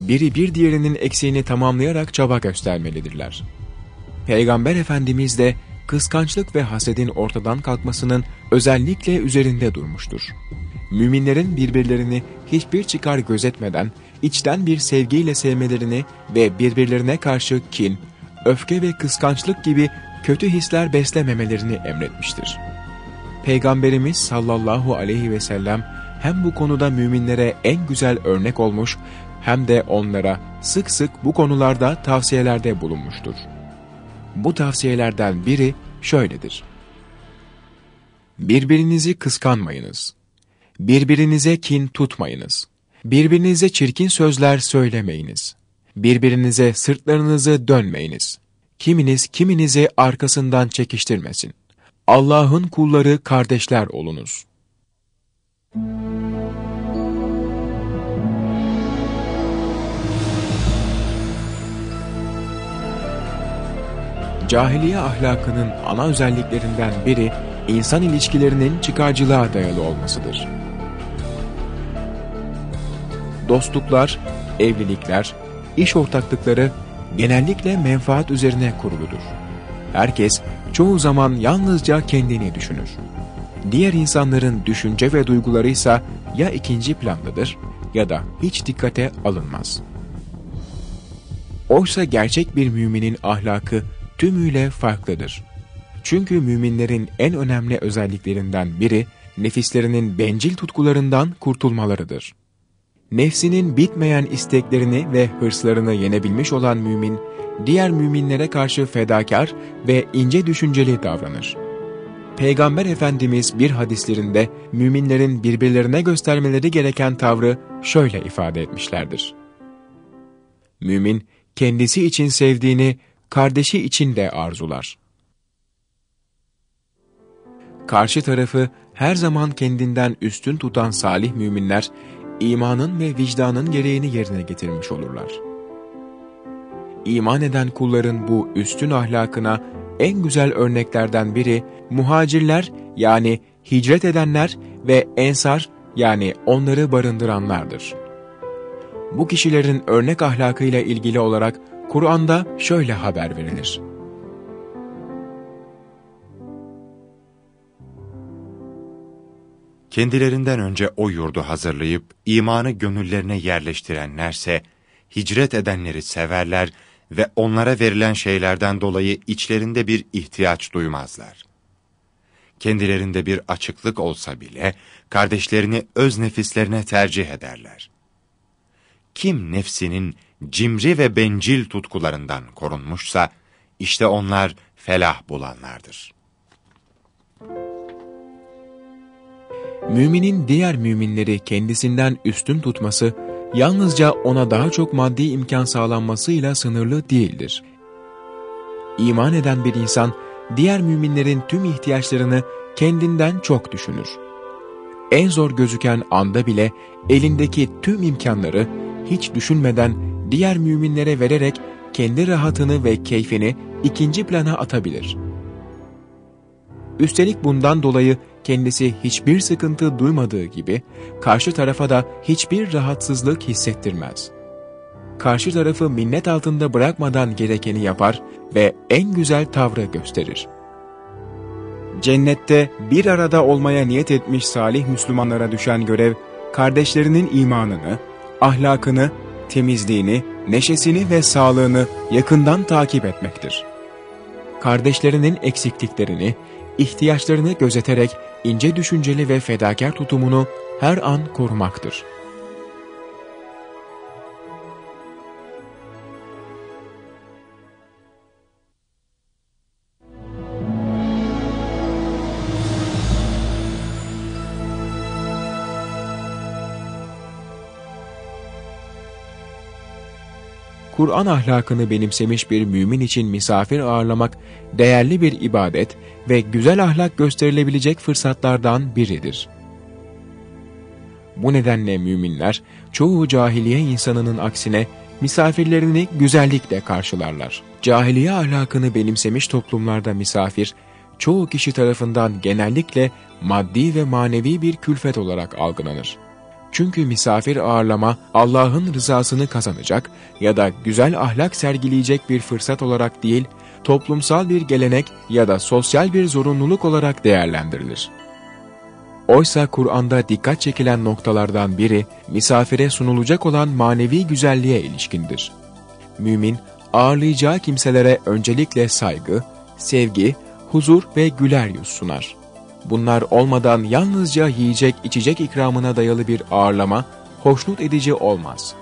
biri bir diğerinin eksiğini tamamlayarak çaba göstermelidirler. Peygamber Efendimiz de kıskançlık ve hasedin ortadan kalkmasının özellikle üzerinde durmuştur. Müminlerin birbirlerini hiçbir çıkar gözetmeden içten bir sevgiyle sevmelerini ve birbirlerine karşı kin, öfke ve kıskançlık gibi kötü hisler beslememelerini emretmiştir. Peygamberimiz sallallahu aleyhi ve sellem hem bu konuda müminlere en güzel örnek olmuş hem de onlara sık sık bu konularda tavsiyelerde bulunmuştur. Bu tavsiyelerden biri şöyledir. Birbirinizi kıskanmayınız. Birbirinize kin tutmayınız. Birbirinize çirkin sözler söylemeyiniz. Birbirinize sırtlarınızı dönmeyiniz. Kiminiz kiminizi arkasından çekiştirmesin. Allah'ın kulları kardeşler olunuz. Cahiliye ahlakının ana özelliklerinden biri, insan ilişkilerinin çıkarcılığa dayalı olmasıdır. Dostluklar, evlilikler, iş ortaklıkları genellikle menfaat üzerine kuruludur. Herkes çoğu zaman yalnızca kendini düşünür. Diğer insanların düşünce ve duyguları ise ya ikinci plandadır ya da hiç dikkate alınmaz. Oysa gerçek bir müminin ahlakı tümüyle farklıdır. Çünkü müminlerin en önemli özelliklerinden biri nefislerinin bencil tutkularından kurtulmalarıdır. Nefsinin bitmeyen isteklerini ve hırslarını yenebilmiş olan mümin, diğer müminlere karşı fedakar ve ince düşünceli davranır. Peygamber Efendimiz bir hadislerinde müminlerin birbirlerine göstermeleri gereken tavrı şöyle ifade etmişlerdir. Mümin, kendisi için sevdiğini kardeşi için de arzular. Karşı tarafı her zaman kendinden üstün tutan salih müminler, imanın ve vicdanın gereğini yerine getirmiş olurlar. İman eden kulların bu üstün ahlakına en güzel örneklerden biri, muhacirler yani hicret edenler ve ensar yani onları barındıranlardır. Bu kişilerin örnek ahlakıyla ilgili olarak Kur'an'da şöyle haber verilir. Kendilerinden önce o yurdu hazırlayıp imanı gönüllerine yerleştirenlerse, hicret edenleri severler ve onlara verilen şeylerden dolayı içlerinde bir ihtiyaç duymazlar. Kendilerinde bir açıklık olsa bile, kardeşlerini öz nefislerine tercih ederler. Kim nefsinin cimri ve bencil tutkularından korunmuşsa, işte onlar felah bulanlardır. Müminin diğer müminleri kendisinden üstün tutması, yalnızca ona daha çok maddi imkan sağlanmasıyla sınırlı değildir. İman eden bir insan, diğer müminlerin tüm ihtiyaçlarını kendinden çok düşünür. En zor gözüken anda bile elindeki tüm imkanları hiç düşünmeden diğer müminlere vererek kendi rahatını ve keyfini ikinci plana atabilir. Üstelik bundan dolayı kendisi hiçbir sıkıntı duymadığı gibi karşı tarafa da hiçbir rahatsızlık hissettirmez. Karşı tarafı minnet altında bırakmadan gerekeni yapar ve en güzel tavrı gösterir. Cennette bir arada olmaya niyet etmiş salih Müslümanlara düşen görev, kardeşlerinin imanını, ahlakını temizliğini, neşesini ve sağlığını yakından takip etmektir. Kardeşlerinin eksikliklerini, ihtiyaçlarını gözeterek ince düşünceli ve fedakar tutumunu her an korumaktır. Kur'an ahlakını benimsemiş bir mümin için misafir ağırlamak değerli bir ibadet ve güzel ahlak gösterilebilecek fırsatlardan biridir. Bu nedenle müminler çoğu cahiliye insanının aksine misafirlerini güzellikle karşılarlar. Cahiliye ahlakını benimsemiş toplumlarda misafir, çoğu kişi tarafından genellikle maddi ve manevi bir külfet olarak algılanır. Çünkü misafir ağırlama Allah'ın rızasını kazanacak ya da güzel ahlak sergileyecek bir fırsat olarak değil, toplumsal bir gelenek ya da sosyal bir zorunluluk olarak değerlendirilir. Oysa Kur'an'da dikkat çekilen noktalardan biri misafire sunulacak olan manevi güzelliğe ilişkindir. Mümin, ağırlayacağı kimselere öncelikle saygı, sevgi, huzur ve güler yüz sunar. Bunlar olmadan yalnızca yiyecek içecek ikramına dayalı bir ağırlama hoşnut edici olmaz.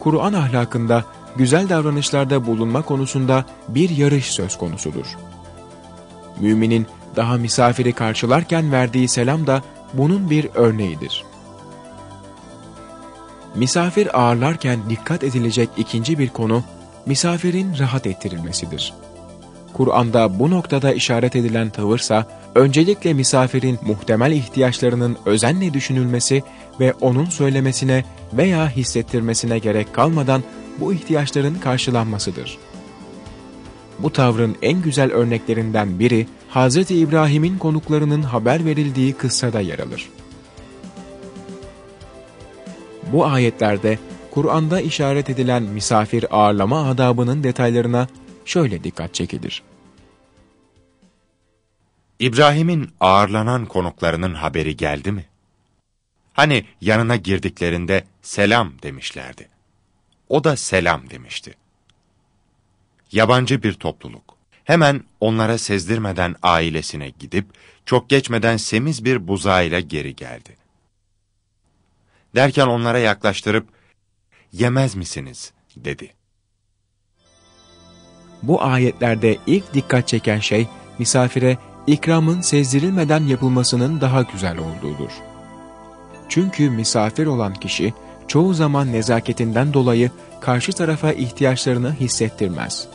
Kur'an ahlakında güzel davranışlarda bulunma konusunda bir yarış söz konusudur. Müminin daha misafiri karşılarken verdiği selam da bunun bir örneğidir. Misafir ağırlarken dikkat edilecek ikinci bir konu, misafirin rahat ettirilmesidir. Kur'an'da bu noktada işaret edilen tavırsa, öncelikle misafirin muhtemel ihtiyaçlarının özenle düşünülmesi ve onun söylemesine veya hissettirmesine gerek kalmadan bu ihtiyaçların karşılanmasıdır. Bu tavrın en güzel örneklerinden biri, Hz. İbrahim'in konuklarının haber verildiği kıssada yer alır. Bu ayetlerde Kur'an'da işaret edilen misafir ağırlama adabının detaylarına şöyle dikkat çekilir. İbrahim'in ağırlanan konuklarının haberi geldi mi? Hani yanına girdiklerinde selam demişlerdi. O da selam demişti. Yabancı bir topluluk. Hemen onlara sezdirmeden ailesine gidip, çok geçmeden semiz bir buzağıyla geri geldi. Derken onlara yaklaştırıp, yemez misiniz, dedi. Bu ayetlerde ilk dikkat çeken şey, misafire ikramın sezdirilmeden yapılmasının daha güzel olduğudur. Çünkü misafir olan kişi, çoğu zaman nezaketinden dolayı karşı tarafa ihtiyaçlarını hissettirmez.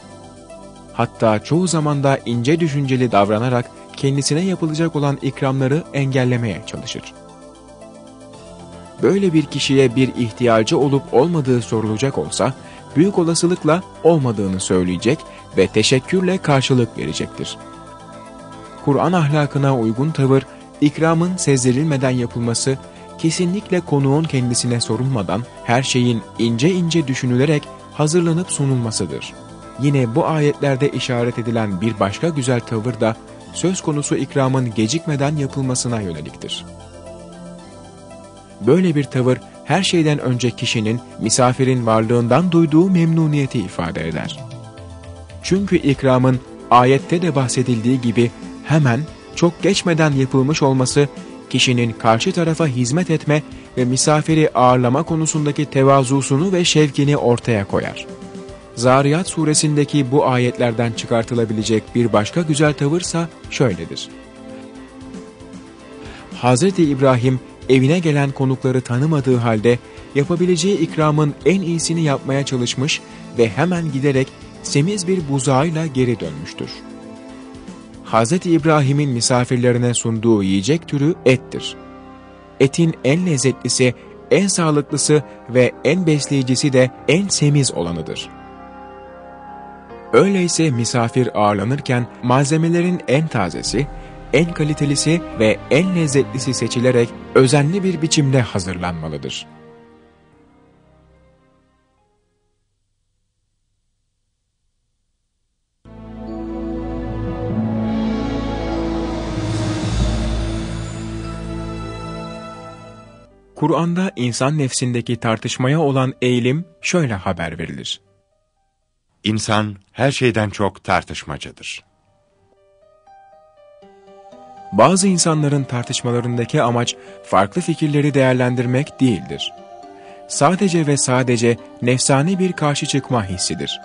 Hatta çoğu zaman da ince düşünceli davranarak kendisine yapılacak olan ikramları engellemeye çalışır. Böyle bir kişiye bir ihtiyacı olup olmadığı sorulacak olsa, büyük olasılıkla olmadığını söyleyecek ve teşekkürle karşılık verecektir. Kur'an ahlakına uygun tavır, ikramın sezdirilmeden yapılması, kesinlikle konuğun kendisine sorulmadan her şeyin ince ince düşünülerek hazırlanıp sunulmasıdır. Yine bu ayetlerde işaret edilen bir başka güzel tavır da söz konusu ikramın gecikmeden yapılmasına yöneliktir. Böyle bir tavır her şeyden önce kişinin misafirin varlığından duyduğu memnuniyeti ifade eder. Çünkü ikramın ayette de bahsedildiği gibi hemen çok geçmeden yapılmış olması kişinin karşı tarafa hizmet etme ve misafiri ağırlama konusundaki tevazusunu ve şevkini ortaya koyar. Zariyat suresindeki bu ayetlerden çıkartılabilecek bir başka güzel tavırsa şöyledir. Hz. İbrahim evine gelen konukları tanımadığı halde yapabileceği ikramın en iyisini yapmaya çalışmış ve hemen giderek semiz bir buzağıyla geri dönmüştür. Hz. İbrahim'in misafirlerine sunduğu yiyecek türü ettir. Etin en lezzetlisi, en sağlıklısı ve en besleyicisi de en semiz olanıdır. Öyleyse misafir ağırlanırken malzemelerin en tazesi, en kalitelisi ve en lezzetlisi seçilerek özenli bir biçimde hazırlanmalıdır. Kur'an'da insan nefsindeki tartışmaya olan eğilim şöyle haber verilir. İnsan her şeyden çok tartışmacıdır. Bazı insanların tartışmalarındaki amaç farklı fikirleri değerlendirmek değildir. Sadece ve sadece nefsani bir karşı çıkma hissidir.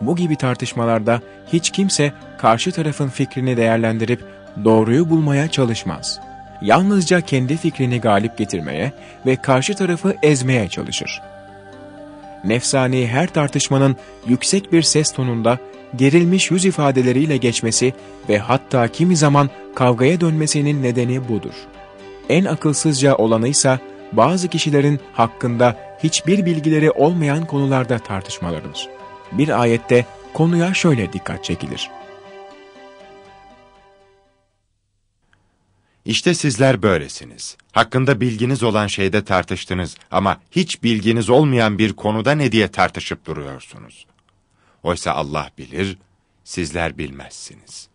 Bu gibi tartışmalarda hiç kimse karşı tarafın fikrini değerlendirip doğruyu bulmaya çalışmaz. Yalnızca kendi fikrini galip getirmeye ve karşı tarafı ezmeye çalışır. Nefsani her tartışmanın yüksek bir ses tonunda gerilmiş yüz ifadeleriyle geçmesi ve hatta kimi zaman kavgaya dönmesinin nedeni budur. En akılsızca olanı ise bazı kişilerin hakkında hiçbir bilgileri olmayan konularda tartışmalarıdır. Bir ayette konuya şöyle dikkat çekilir. İşte sizler böylesiniz. Hakkında bilginiz olan şeyde tartıştınız ama hiç bilginiz olmayan bir konuda ne diye tartışıp duruyorsunuz? Oysa Allah bilir, sizler bilmezsiniz.''